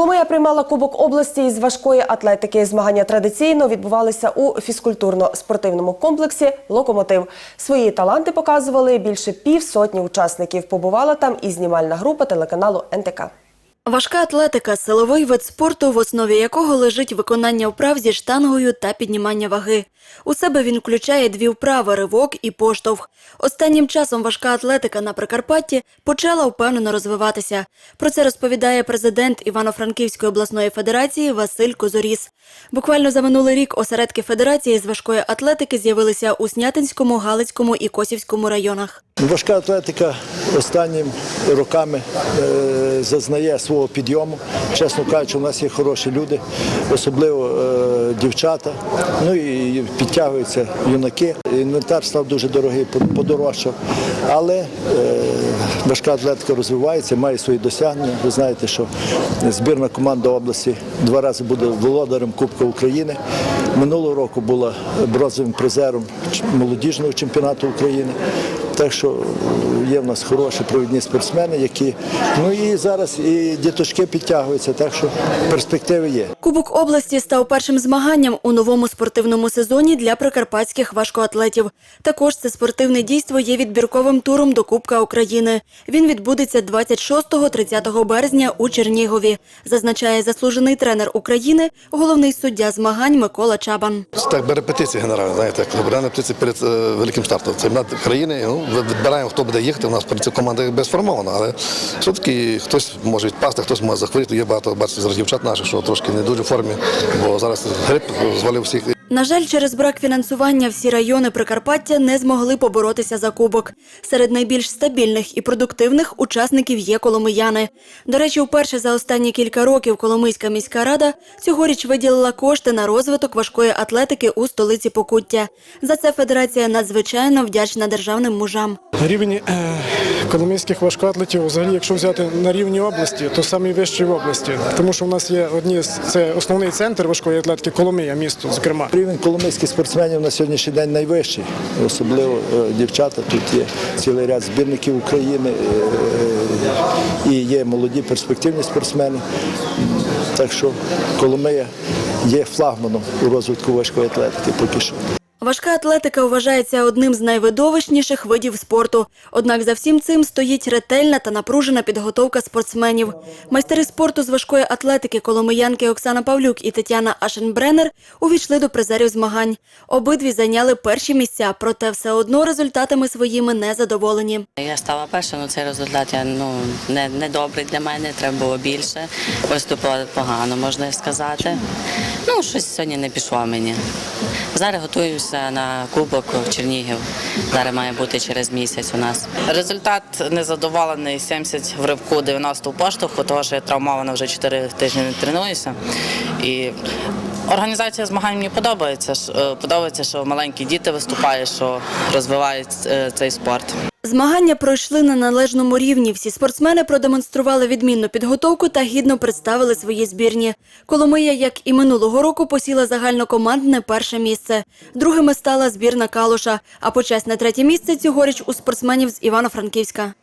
Коломия приймала Кубок області із важкої атлетики. Змагання традиційно відбувалися у фізкультурно-спортивному комплексі Локомотив. Свої таланти показували більше півсотні учасників. Побувала там і знімальна група телеканалу НТК. Важка атлетика силовий вид спорту, в основі якого лежить виконання вправ зі штангою та піднімання ваги. У себе він включає дві вправи ривок і поштовх. Останнім часом важка атлетика на Прикарпатті почала впевнено розвиватися. Про це розповідає президент Івано-Франківської обласної федерації Василь Козоріс. Буквально за минулий рік осередки федерації з важкої атлетики з'явилися у Снятинському, Галицькому і Косівському районах. Важка атлетика останніми роками е, зазнає свого підйому. Чесно кажучи, у нас є хороші люди, особливо е, дівчата. Ну і підтягуються юнаки. Інвентар став дуже дорогий, подорожчав. Але е, важка атлетика розвивається, має свої досягнення. Ви знаєте, що збірна команда області два рази буде володарем Кубка України. Минулого року була бронзовим призером молодіжного чемпіонату України. Так що є в нас хороші провідні спортсмени, які ну і зараз і діточки підтягуються, так що перспективи є. Кубок області став першим змаганням у новому спортивному сезоні для прикарпатських важкоатлетів. Також це спортивне дійство є відбірковим туром до Кубка України. Він відбудеться 26-30 березня у Чернігові, зазначає заслужений тренер України, головний суддя змагань Микола Чабан. Так би репетиції генеральні, знаєте, бере репетиції перед е, великим стартом. Це країни. Ну, відбираємо, хто буде їхати. У нас при цій команда без сформована, але все-таки хтось може відпасти, хтось може захворіти. Є багато бачите, зараз дівчат наших, що трошки не дуже в формі, бо зараз грип звалив всіх. На жаль, через брак фінансування всі райони Прикарпаття не змогли поборотися за кубок. Серед найбільш стабільних і продуктивних учасників є коломияни. До речі, вперше за останні кілька років Коломийська міська рада цьогоріч виділила кошти на розвиток важкої атлетики у столиці Покуття. За це федерація надзвичайно вдячна державним мужам. Рівень коломийських важкоатлетів, взагалі, якщо взяти на рівні області, то найвищий в області, тому що в нас є одні це основний центр важкої атлетики Коломия, місто, зокрема. Рівень коломийських спортсменів на сьогоднішній день найвищий, особливо е, дівчата. Тут є цілий ряд збірників України е, і є молоді перспективні спортсмени. Так що Коломия є флагманом у розвитку важкої атлетики поки що. Важка атлетика вважається одним з найвидовищніших видів спорту. Однак за всім цим стоїть ретельна та напружена підготовка спортсменів. Майстери спорту з важкої атлетики коломиянки Оксана Павлюк і Тетяна Ашенбренер увійшли до призерів змагань. Обидві зайняли перші місця, проте все одно результатами своїми не задоволені. Я стала перша, але цей результат я, ну, не, не добрий для мене, треба було більше. Виступила погано, можна сказати. Ну, щось сьогодні не пішло мені. Зараз готуюся на кубок в Чернігів. Зараз має бути через місяць у нас. Результат незадоволений 70 в ривку, 90 в поштовху, тому що я травмована вже 4 тижні не тренуюся. І організація змагань мені подобається. Е, Подобається, що маленькі діти виступають, що розвивають е, цей спорт. Змагання пройшли на належному рівні. Всі спортсмени продемонстрували відмінну підготовку та гідно представили свої збірні. Коломия, як і минулого року, посіла загальнокомандне перше місце. Другими стала збірна Калуша, а почесне третє місце цьогоріч у спортсменів з Івано-Франківська.